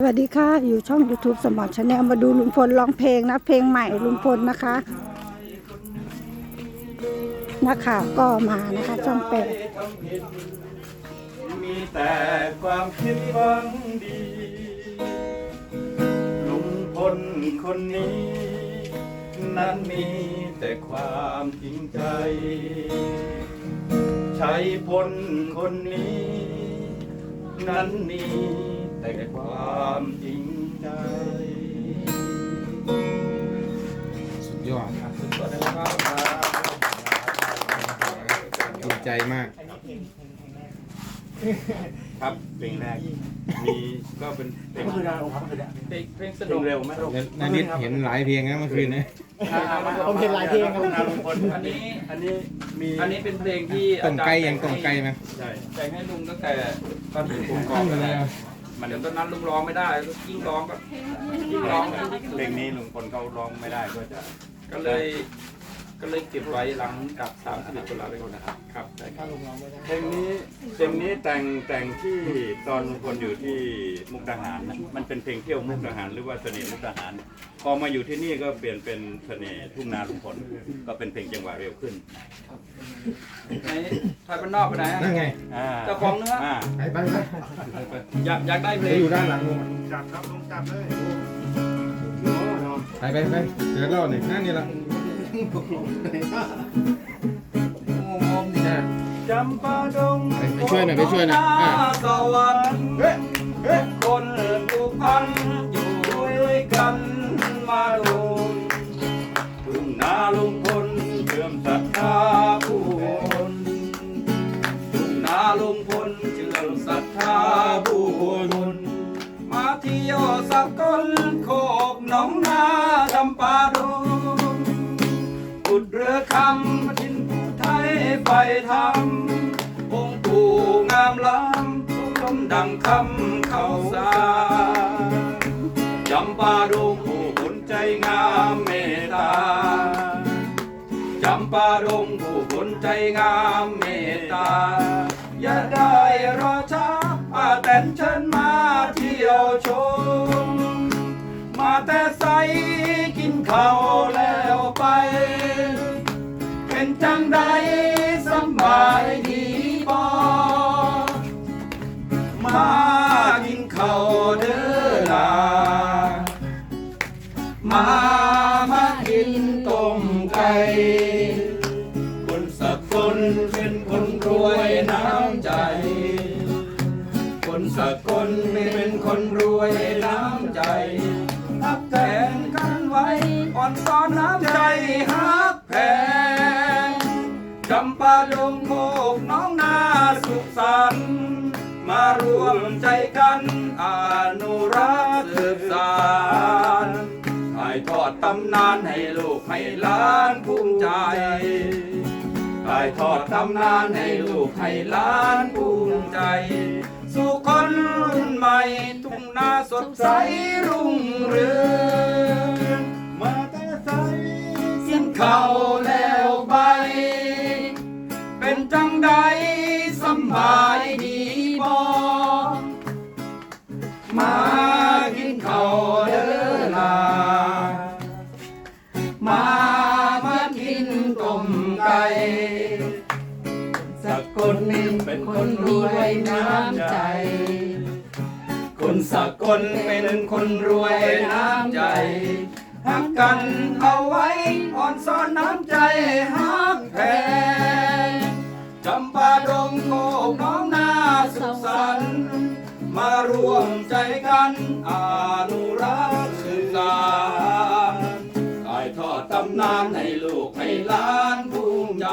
สวัสดีค่ะ อยู่ช่อง YouTube สมอชาแนลมาดูลุงพลร้องเพลงนะ เพลงใหม่ลุงพลนะคะ นักข่าวก็มานะคะช่องแปดมีแต่ความคิดหวังดี ลุงพลคนนี้ นั้นมีแต่ความจริงใจ ใช้พลคนนี้ นั้นมี แต่ความจริงใจสุดยอดครับภูมิใจมาก ครับเพลงแรกมีก็เป็นเพลงก็คือดาวครับคือดาวเพลงเพลงสนุกเร็วไหมนานิดเห็นหลายเพลงนะเมื่อคืนนะผมเห็นหลายเพลงครับนาลุงพลอันนี้อันนี้มีอันนี้เป็นเพลงที่ต้มไก่ยังต้มไก่ไหมใช่แต่งให้ลุงตั้งแต่ตอนที่ผมกองแล้วแหละ มันเดี๋ยวตอนนั้นลุงร้องไม่ได้ยิ่งร้องก็ยิ่งร้องก็ยิ่งเพลงนี้ลุงพลเขาร้องไม่ได้ก็จะก็เลย ก็เลยเก็บไว้หลังกับ31ตุลาคมนะครับครับได้ครับเพลงนี้เพลงนี้แต่งแต่งที่ตอนลุงพลอยู่ที่มุกดาหารนะมันเป็นเพลงเที่ยวมุกดาหารหรือว่าเสน่ห์มุกดาหาร พอมาอยู่ที่นี่ก็เปลี่ยนเป็นเสน่ห์ทุ่งนาลุงพลก็เป็นเพลงจังหวะเร็วขึ้นไหนไทยบ้านนอกไปไหนอะนั่นไงอ่าเจ้าของเนื้ออ่าไปไปไปอยากอยากได้เพลไปงอยู่ด้านหลังลุงจับครับลุงจับเลย ไปไปไปเดี๋ยวเล่าหน่อยนั่นนี่ละ จำปาดงไปไปช่วยหน่อยไปช่วยหน่อยอะ สวรรค์คนผูกพันอยู่ด้วยกันมาโดนทุ่งนาลุงพลเชื่อมศรัทธาผู้คนทุ่งนาลุงพลเชื่อมศรัทธาผู้คนมาเที่ยวสักก้น รือคำทินผู้ไทยไปทำองค์ปู่งามล้ำลมดังคำเข้าสารจำปาดงผู้คนใจงามเมตตาจำปาดงผู้คนใจงามเมตตา อย่าได้รอช้าป้าแตนเชิญมาเที่ยวชม มาแต่ใสกินข้าวแล้วไป เป็นจังใดสบาย มารวมใจกันอนุรักษ์สืบสานถ่ายทอดตำนานให้ลูกให้หล้านภูมิใจถ่ายทอดตำนานให้ลูกให้หล้านภูมิใจ สู่คนรุ่นใหม่ทุ่งนาสดใสรุ่งเรืองมาแต่ใสกินข้าแล้วไป จังใดสำบายดีบ่มากินข้าวเด้อลามามากินต้มไก่สักคนนึงเป็นคนรวยน้ำใจ คนสักคนเป็นคนรวยน้ำใจหักกันเอาไว้อ่อนซ้อนน้ำใจหั วมใจกันอนุรักษ์สืบสานถ่ายทอดตำนานให้ลูกให้หล้านภูมิใจ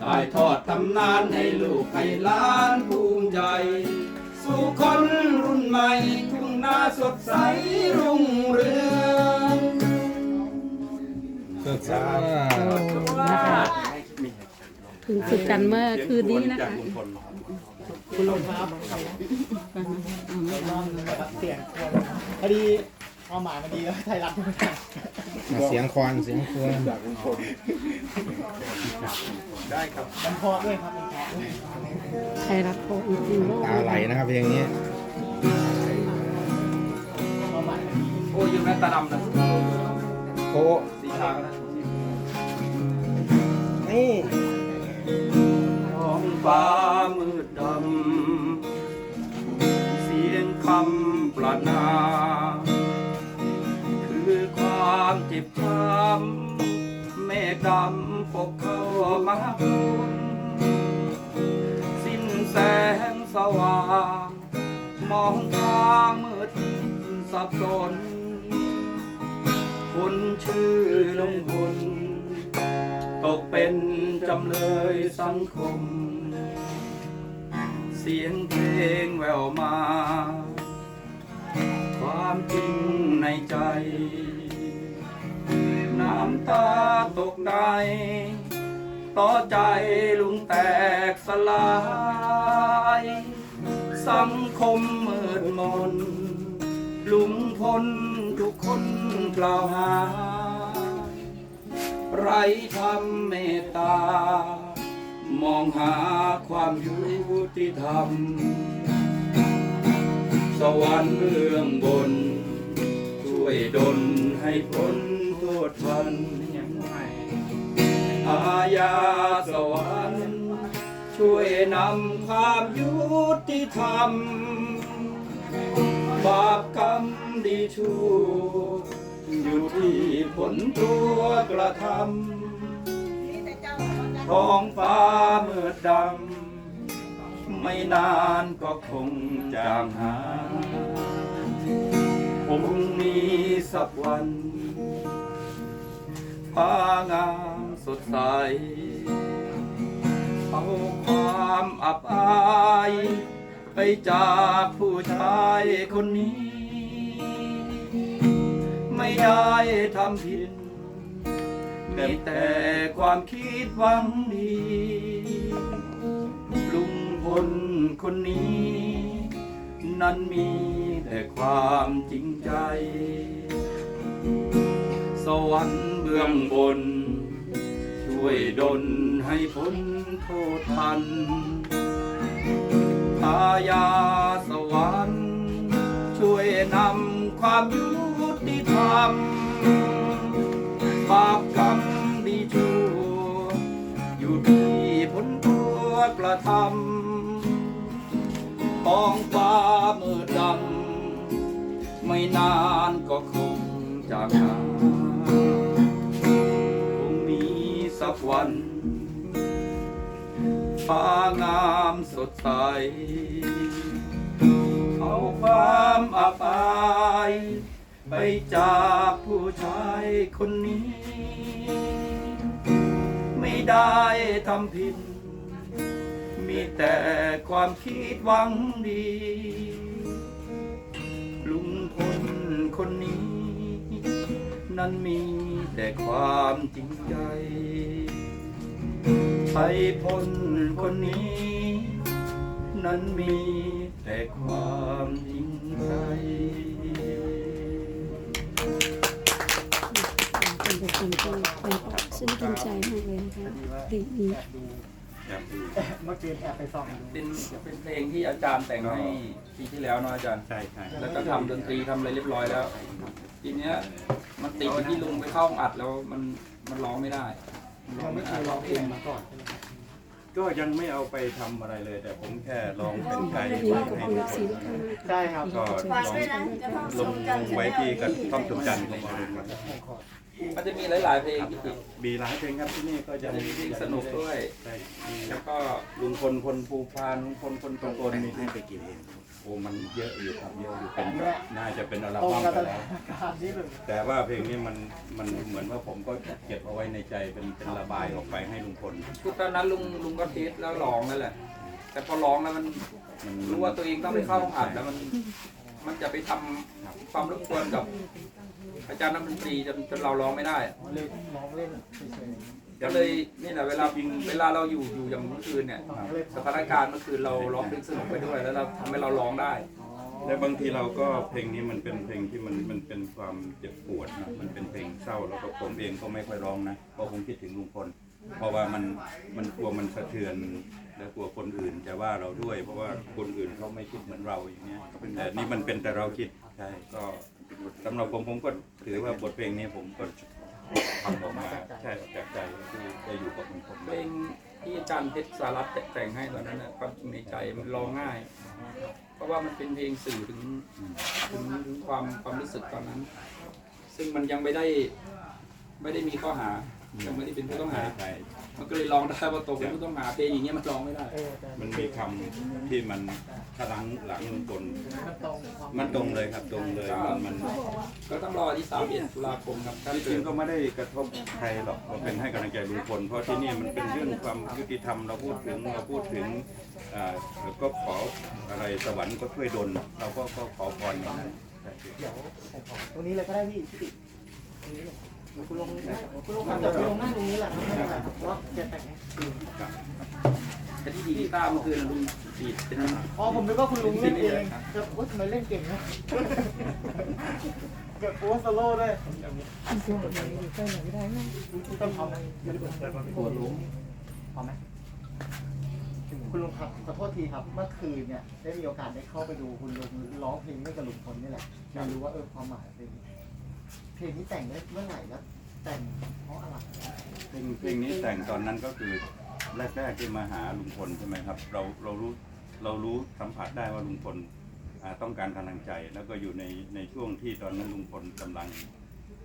ถ่ายทอดตำนานให้ลูกให้หล้านภูมิใจ สู่คนรุ่นใหม่ทุ่งนาสดใสรุ่งเรืองสุดยอดนะคะเพิ่งฝึกกันเมื่อคืนนี้นะคะ คุณลุงครับเสียงคนพอดีความหมายมันดีแล้วไทยรัฐไม่ได้เสียงควานเสียงควานได้ครับมันเพอด้วยครับมันเพอด้วยไทยรัฐโพอินโลกตาไหลนะครับเพลงนี้เตาดำนะโอ้สีชาก็ได้นี่ นา คือความเจ็บช้ำเมฆดำปกเข้ามาคลุมสิ้นแสงสว่าง มองทางมืดสับสนคนชื่อลงพลตกเป็นจำเลยสังคม เสียงเพลงแววมา ความจริงในใจ น้ำตาตกในต่อใจลุงแตกสลาย สังคมมืดมน ลุงพลทุกคนกล่าวหา ไรทำเมตตา มองหาความยุติธรรม สวรรค์เบื้องบน ช่วยดลให้พ้นโทษทันอาญาสวรรค์ช่วยนำความยุติธรรม บาปกรรมดีชั่วอยู่ที่ผลตัวกระทำท้องฟ้ามืดดำ ไม่นานก็คงจางหายคงมีสักวันฟ้างามสดใส เอาความอับอาย ไปจากผู้ชายคนนี้ ไม่ได้ทำผิดมีแต่ความคิดหวังดี ลุงพลคนนี้ นั้นมีแต่ความจริงใจ สวรรค์เบื้องบน ช่วยดลให้พ้นโทษทันอาญาสวรรค์ ช่วยนำความยุติธรรมบาปกรรมดีชั่วอยู่ที่ผลตัวกระทำ องฟ้ามืดดำไม่นานก็คงจากหายคงมีสักวันฟ้างามสดใสเอาความอับอายไปจากผู้ชายคนนี้ ไม่ได้ทำผิด มีแต่ความคิดหวังดี ลุงพลคนนี้ นั้นมีแต่ความจริงใจไทยพลคนนี้ นั้นมีแต่ความจริงใจเป็นบุคคลที่ไปปรับซึ่งกินใจมากเลยนะคะเพลงนี้ เมื่อคืนแอบไปส่องดูเป็นเป็นเพลงที่อาจารย์แต่งให้ปีที่แล้วเนาะอาจารย์ ใช่ใช่แล้วก็ทำดนตรีทำอะไรเรียบร้อยแล้ว ทีเนี้ยมันติดอยู่ที่ลุงไปเข้าห้องอัดแล้วมันมันร้องไม่ได้มันร้ยัองงไม่ไม่เคได้ยร้ร้อองงเพเอลงงมาก่อนใช่ไหมครับก็ยังไม่เอาไปทำอะไรเลย แต่ผมแค่ลองเป็นไกด์วันนี้ให้ขอบคุณสีทุกท่านใช่ครับก็ฝากด้วยนะกระท่อมลสุงขจันทร์ไว้ที่กระท่อมสุขจันทร์ของเรามั นจะมีหลาย ๆ เพลงที่ติดมีหลายเพลงครับที่นี่ก็จะจะมีเพลงสนุกด้วย ใช่มีแล้วก็ลุงพลคนภูพานลุงพลคนตะโกนมีให้ไปกี่เพลงโอ้มันเยอะอยู่ครับเยอะอยู่เป็นน่าจะเป็นอัลตรงบั้มกับไปสแล้วถานการณ์ที่แบบแต่ว่าเพลงนี้มันมันเหมือนว่าผมก็เก็บเอาไว้ในใจเป็นเป็นระบายออกไปให้ลุงพล คือตอนนั้นลุงลุงก็เทสแล้วร้องนั่นแหละ แต่พอร้องแล้วมันมันรู้ว่าตัวเองต้องไปเข้าห้องอัดแล้วมัน มันจะไปทำความรบกวนกับ อาจารย์นักดนตรีจนจนเราร้องไม่ได้อะเลยร้องเล่นเฉยก็เลยนี่แหละเวลาเวลาเราอยู่อยู่อย่างเมื่อคืนเนี่ยๆร้องเล่นสถานการณ์เมื่อคืนเราร้องเพลงสนุกไปด้วยแล้วเราทำให้เราร้องได้ และบางทีเราก็เพลงนี้มันเป็นเพลงที่มันมันเป็นความเจ็บปวดนะมันเป็นเพลงเศร้าแล้วก็ผมเองก็ไม่ค่อยร้องนะเพราะผมคิดถึงลุงพลเพราะว่ามันมันกลัวมันสะเทือนและกลัวคนอื่นจะว่าเราด้วย เพราะว่าคนอื่นเขาไม่คิดเหมือนเราอย่างเงี้ยแต่นี่มันเป็นแต่เราคิดใช่ก็ สำหรับผมผมก็ถือว่าบทเพลงนี้ผมก็ทำออกมาใช่จากใจที่ได้อยู่กับคนเพลงที่อาจารย์เพชรสารัตแต่งให้ตอนนั้นนะความจริงในใจมันร้องง่าย เพราะว่ามันเป็นเพลงสื่อถึงถึงถึงความความรู้สึกตอนนั้น ซึ่งมันยังไม่ได้ไม่ได้มีข้อหา ยังไม่ได้เป็นผู้ต้องหา ใช่มันก็เลยร้องได้ว่าตกเป็นผู้ต้องหาเพลงอย่างเงี้ยมันร้องไม่ได้ เออแต่มันมีคำที่มันพลังหลังลุงพลมันตรงความมันตรงเลยครับตรงเลยมันมันก็ต้องรอที่31ตุลาคมครับถ้าที่จเกิริงดก็ไม่ได้กระทบใครหรอกเราเป็นให้กำลังใจลุงพลเพราะที่นี่มันเป็นเรื่องความยุติธรรมเราพูดถึงเราพูดถึงอ่าก็ขออะไรสวรรค์ก็ช่วยดลเราก็ก็ขอพรอย่างนั้นใช่เดี๋ยวผมขอตรงนี้เลยก็ได้พี่พี่ติตรงนี้เลย คุณลงคุณลงครับแต่คุณลุงนั่งตรงนี้แหละไม่เป็นไรเพราะว่าแต่งแต่ที่ดีกีตาร์เมื่อคืนลุงดีดเป็นอ๋อผมนึกว่าคุณลุงเล่นเองแต่ว่าทำไมเล่นเก่งนะเกิดโพสโซโล่ด้วยต้องเอาไหมปวดลุงเอาไหมคุณลุงครับขอโทษทีครับ เมื่อคืนเนี่ยได้มีโอกาสได้เข้าไปดูคุณลุงร้องเพลงด้วยกับลุงพลนี่แหละไม่รู้ว่าเออความหมายเป็น เพลงนี้แต่งได้เมื่อไหร่แล้วแต่งเพราะอะไรเพลงเพลงนี้แต่งตอนนั้นก็คือแรกๆที่มาหาลุงพลใช่ไหมครับ เราเรารู้เรารู้สัมผัสได้ว่าลุงพลอ่าต้องการกำลังใจ แล้วก็อยู่ในในช่วงที่ตอนนั้นลุงพลกำลัง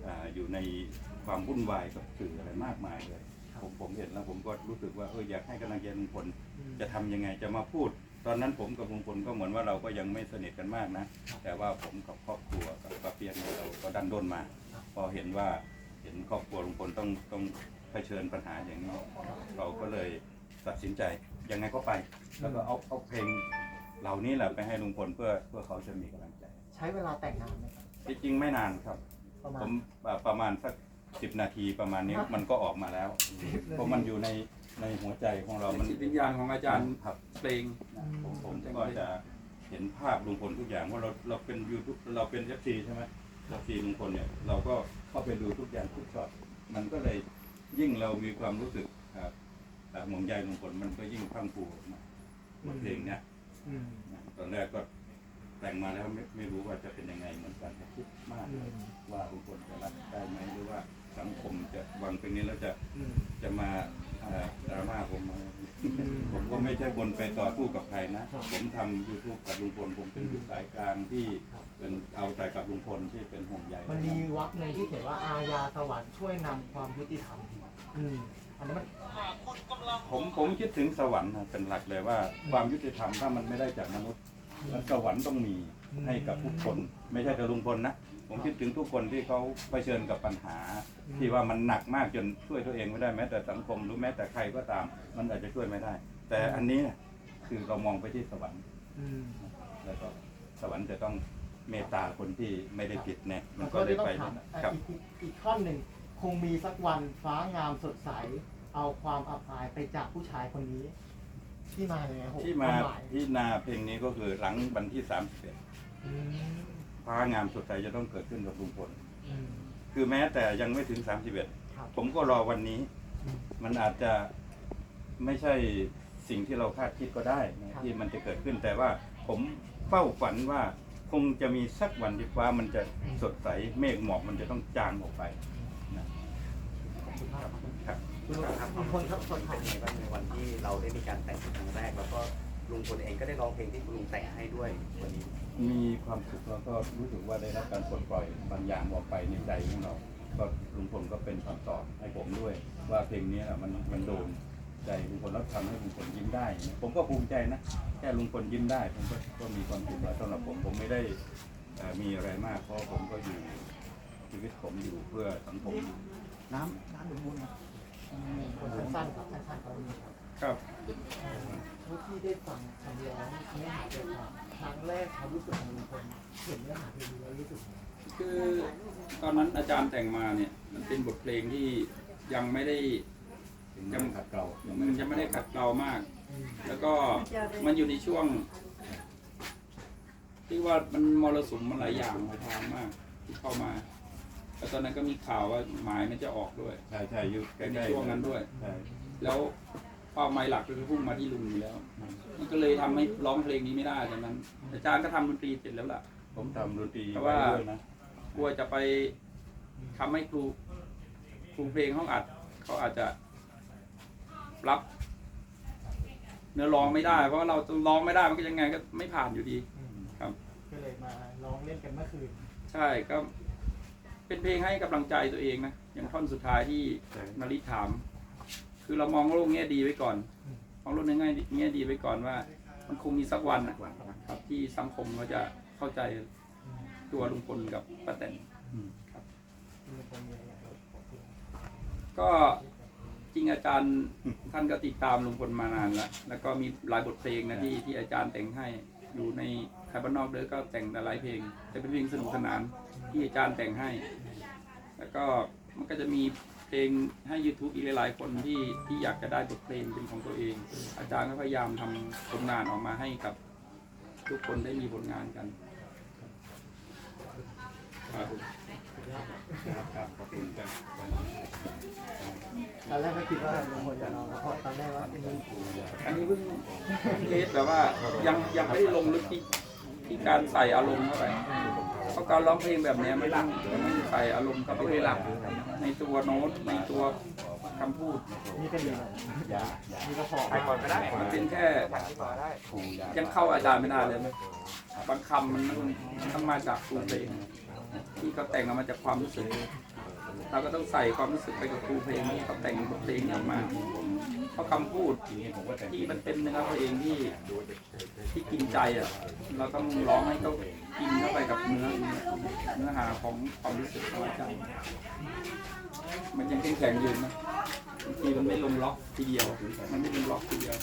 อ่าอยู่ในความวุ่นวายกับสื่ออะไรมากมายเลยผมผมเห็นแล้วผมก็รู้สึกว่าเอออยากให้กำลังใจลุงพลจะทำยังไงจะมาพูด ตอนนั้นผมกับลุงพลก็เหมือนว่าเราก็ยังไม่สนิทกันมากนะ แต่ว่าผมกับครอบครัวกับป้าเปียกเนี่ยเราก็ดันด้นมา พอเห็นว่าเห็นครอบครัวลุงพลต้องต้องเผชิญปัญหาอย่างนี้ เราก็เลยตัดสินใจยังไงก็ไป แล้วก็เอาเอาเพลงเหล่านี้แหละไปให้ลุงพลเพื่อเพื่อเขาจะมีกำลังใจ ใช้เวลาแต่งนานไหมครับจริงๆไม่นานครับ ประมาผณ มอ่าประมาณสักสิบนาทีประมาณนี้มันก็ออกมาแล้วเพราะมันอยู่ในในหัวใจของเรา มันจิตวิญญาณของอาจารย์ครับ เพลง ผมผมก็จะเห็นภาพลุงพลทุกอย่างว่าเราเราเป็นยูทูบเราเป็นเอฟซีใช่ไหม เอฟซีลุงพลเนี่ยเราก็เข้าไปดูทุกอย่างทุกช็อตมันก็เลยยิ่งเรามีความรู้สึกครับอ่าห่วงใยลุงพลมันก็ยิ่งพรังพรูออกมาบทเพลงเนี่ยอืมนะตอนแรกก็แต่งมาแล้วไม่ไม่รู้ว่าจะเป็นยังไงเหมือนกันคิดมากเลยว่าลุงพลจะรับได้ไหมหรือว่าสังคมจะวางเพลงนี้แล้วจะ อืม จะมาเอ่อดราม่าผมไหม ผมก็ไม่ใช่บนไปต่อสู้กับใครนะ ผมทำยูทูบกับลุงพลผมเป็นอยู่สายกลางที่เป็นเอาใจกับลุงพลที่เป็นห่วงใยมันมีวรรคหนึ่งที่เขียนว่าอาญาสวรรค์ช่วยนำความยุติธรรมอืมอันนั้นมันผมผมคิดถึงสวรรค์นะเป็นหลักเลยว่า ความยุติธรรมถ้ามันไม่ได้จากมนุษย์แล้วสวรรค์ต้องมีให้กับทุกคน ไม่ใช่แต่ลุงพลนะ ผมคิดถึงทุกคนที่เขาเผชิญกับปัญหา ที่ว่ามันหนักมากจนช่วยตัวเองไม่ได้แม้แต่สังคมหรือแม้แต่ใครก็ตาม มันอาจจะช่วยไม่ได้ แต่อันนี้เนี่ยคือเรามองไปที่สวรรค์อืมแล้วก็สวรรค์จะต้องเมตตาคนที่ไม่ได้ผิดแน่มันขก็อโทษได้ที่ต้อไปงถามอะครับอีกอีกอีกท่อนหนึ่งคงมีสักวันฟ้างามสดใส เอาความอับอายไปจากผู้ชายคนนี้ ที่มาเลยนะโหที่มาควหยที่นาเพลงนี้ก็คือหลังวันที่สามสิบเอ็ดอืม ฟ้างามสดใสจะต้องเกิดขึ้นกับลุงพลอืม คือแม้แต่ยังไม่ถึงสามสิบเอ็ดครับผมก็รอวันนี้ มันอาจจะไม่ใช่สิ่งที่เราคาดคิดก็ได้นะที่มันจะเกิดขึ้นแต่ว่าผมเฝ้าฝันว่าคงจะมีสักวันที่ฟ้ามันจะสดใสเมฆหมอกมันจะต้องจางออกไปนะขอบคุณมากครับ ครับ คุณลุงครับลุงพลครับคนไทยเป็นไงบ้างในวันที่เราได้มีการแต่งเป็นครั้งแรกแล้วก็ ลุงพลเองก็ได้ร้องเพลงที่คุณลุงแต่งให้ด้วยวันนี้ มีความสุขแล้วก็รู้สึกว่าได้รับการปลดปล่อยบางอย่างออกไปในใจของเราก็ลุงพลก็เป็นคำตอบให้ผมด้วย ว่าเพลงนี้น่ะมันมันโดนใจลุงพลแล้วทำให้ลุงพลยิ้มได้ผมก็ภูมิใจนะแค่ลุงพลยิ้มได้ผมก็ก็มีความสุขแล้วสำหรับผมผมไม่ได้เอ่อมีอะไรมาก เพราะผมก็อยู่ชีวิตผมอยู่เพื่อสังคมอยู่น้ำน้ำหนุนบุญนะคนสั้นๆครับสั้นๆครับลุง ครับครับผู้ที่ได้ฟังคำร้องเนื้อหาใจความครั้งแรกความรู้สึกของลุงพลเห็นเนื้อหาเพลงนี้แล้วรู้สึกไงคือตอนนั้นอาจารย์แต่งมาเนี่ยมันเป็นบทเพลงที่ยังไม่ได้ยังขัดเกลายังมันไม่ยังไม่ได้ขัดเกลามาก แล้วก็มันอยู่ในช่วง ที่ว่ามันมรสุมมันหลายอย่างมาทางมาก ที่เข้ามาแล้วตอนนั้นก็มีข่าวว่าหมายมันจะออกด้วย ใช่ใช่อยู่ใกในล้ๆช่วงนั้นด้วย ใช่แล้ว เป้าหมายหลักก็คือพุ่งมาที่ลุงอยู่แล้ว มันก็เลยทำให้ร้องเพลงนี้ไม่ได้ตอนนั้น อาจารย์ก็ทำดนตรีเสร็จแล้วล่ะ ผมทำดนตรีเพราะว่าได้วยนะกลัวจะไปทำให้ครูครูเพลงห้องอัด เขาอาจจะรับ เนื้อร้องไม่ได้ เพราะว่าเราร้องไม่ได้มันก็ยังไงก็ไม่ผ่านอยู่ดีครับ ก็เลยมาร้องเล่นกันเมื่อคืนใช่ก็เป็นเพลงให้กำลังใจตัวเองนะอย่างท่อนสุดท้ายที่นาริถาม คือเรามองโลกแง่ดีไว้ก่อน มองโลกในแง่ดีแง่ดีไว้ก่อนว่า มันคงมีสักวันนะครับ ที่สังคมเขาจะเข้าใจตัวลุงพลกับป้าแตนครับ ก็จริงอาจารย์ท่านก็ติดตามลุงพลมานานแล้ว แล้วก็มีหลายบทเพลงนะที่ที่อาจารย์แต่งให้อยู่ในคาร์บอนนอกเด้อก็แต่งหลายเพลง แต่เป็นเพลงสนุกสนานที่อาจารย์แต่งให้ แล้วก็มันก็จะมี เพลงให้ YouTube อีกหลายๆคนที่ที่อยากจะได้บทเพลงเป็นของตัวเอง อาจารย์ก็พยายามทำผลงานออกมาให้กับ ทุกคนได้มีผลงานกันครับครับขอบคุณครับตอนแรกก็คิดว่าลุงพลจะร้องเพราะตอนแรกว่าเป็นอันนี้เพิ่งเทสแบบว่ายังยังไม่ได้ลงลึกที่ที่การใส่อารมณ์เข้าไป เพราะการร้องเพลงแบบเนี้ยไม่ต้องมันต้องใส่อารมณ์เข้าไปในในตัวโน้ตในตัวคำพูดนี่ก็ดีนี่ก็พอไปก่อนก็ได้มันเป็นแค่ ยังเข้าอาจารย์ไม่ได้เลยบางคำมันมันต้องมาจากครูเพลงที่เขาแต่งออกมาจากความรู้สึก เราก็ต้องใส่ความรู้สึกไปกับครูเพลงที่เขาแต่งบทเพลงนี้ออกมา เพราะคำพูดที่มันเป็นเนื้อเพลงที่ที่กินใจอะ เราต้องร้องให้เขากินเข้าไปกับเนื้อเนื้อหาของความรู้สึกของอาจารย์มันยังแข็งๆอยู่นะบางทีมันไม่ลงล็อกทีเดียว มันไม่ลงล็อกทีเดียว